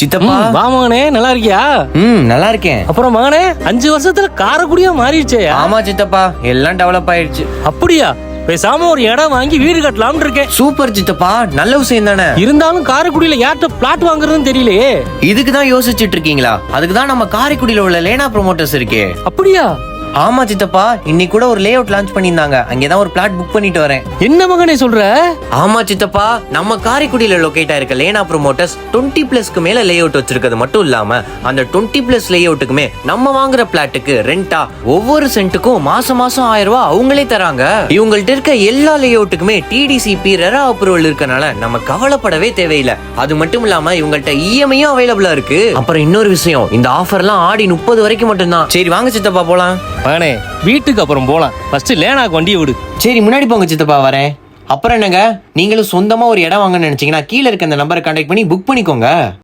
சித்தப்பா. வா மகனே நல்லா இருக்கியா ம் நல்லா இருக்கேன் அப்புறம் மகனே அஞ்சு வருஷத்துல காரக்குடியா மாறிடுச்சேயா ஆமா சித்தப்பா எல்லாம் டெவலப் ஆயிடுச்சு. அப்படியா? பேசாம ஒரு இடம் வாங்கி வீடு கட்டலாம்னு இருக்கேன். சூப்பர் சித்தப்பா நல்ல விஷயம் தானே? இருந்தாலும் காரைக்குடியில யார்கிட்ட பிளாட் வாங்குறதுன்னு தெரியலையே. இதுக்கு தான் யோசிச்சுட்டு இருக்கீங்களா? அதுக்கு தான் நம்ம காரைக்குடியில உள்ள லேனா ப்ரோமோட்டர்ஸ் இருக்கே. அப்படியா? ஆமா சித்தப்பா இன்னைக்கு கூட ஒரு லே அவுட் லான்ச் பண்ணியிருந்தாங்க. அங்கேதான் ஒரு பிளாட் புக் பண்ணிட்டு வரேன். என்ன மகனே சொல்ற? ஆமா சித்தப்பா நம்ம காரைக்குடியில லொகேட் ஆயிருக்க லேனா ப்ரோமோட்டர்ஸ் டுவெண்ட்டி பிளஸ்க்கு மேல லே அவுட் வச்சிருக்கிறது மட்டும் இல்லாம அந்த டுவெண்ட்டி பிளஸ் லே அவுட்டுக்குமே நம்ம வாங்குற பிளாட்டுக்கு ரெண்டா ஒவ்வொரு சென்ட்டுக்கும் மாசம் மாசம் ஆயிரம் ரூபாய் அவங்களே தராங்க. இவங்கள்ட்ட இருக்க எல்லா லே அவுட்டுக்குமே டிடிசிபி ரெரா அப்ரூவல் இருக்கனால நம்ம கவலைப்படவே தேவையில்லை. அது மட்டும் இல்லாம இவங்கள்ட்ட இஎம்ஐயும் அவைலபிளா இருக்கு. அப்புறம் இன்னொரு விஷயம் இந்த ஆஃபர்லாம் ஆடி முப்பது வரைக்கும் மட்டும்தான். சரி வாங்க சித்தப்பா போலாம். மகனே வீட்டுக்கு அப்புறம் போலாம். ஃபர்ஸ்ட் லேனாக்கு வண்டியை விடு. சரி முன்னாடி போங்க சித்தப்பா வரேன். அப்புறம் என்னங்க? நீங்களும் சொந்தமாக ஒரு இடம் வாங்கன்னு நினச்சிங்கன்னா கீழே இருக்க இந்த நம்பரை கான்டாக்ட் பண்ணி புக் பண்ணிக்கோங்க.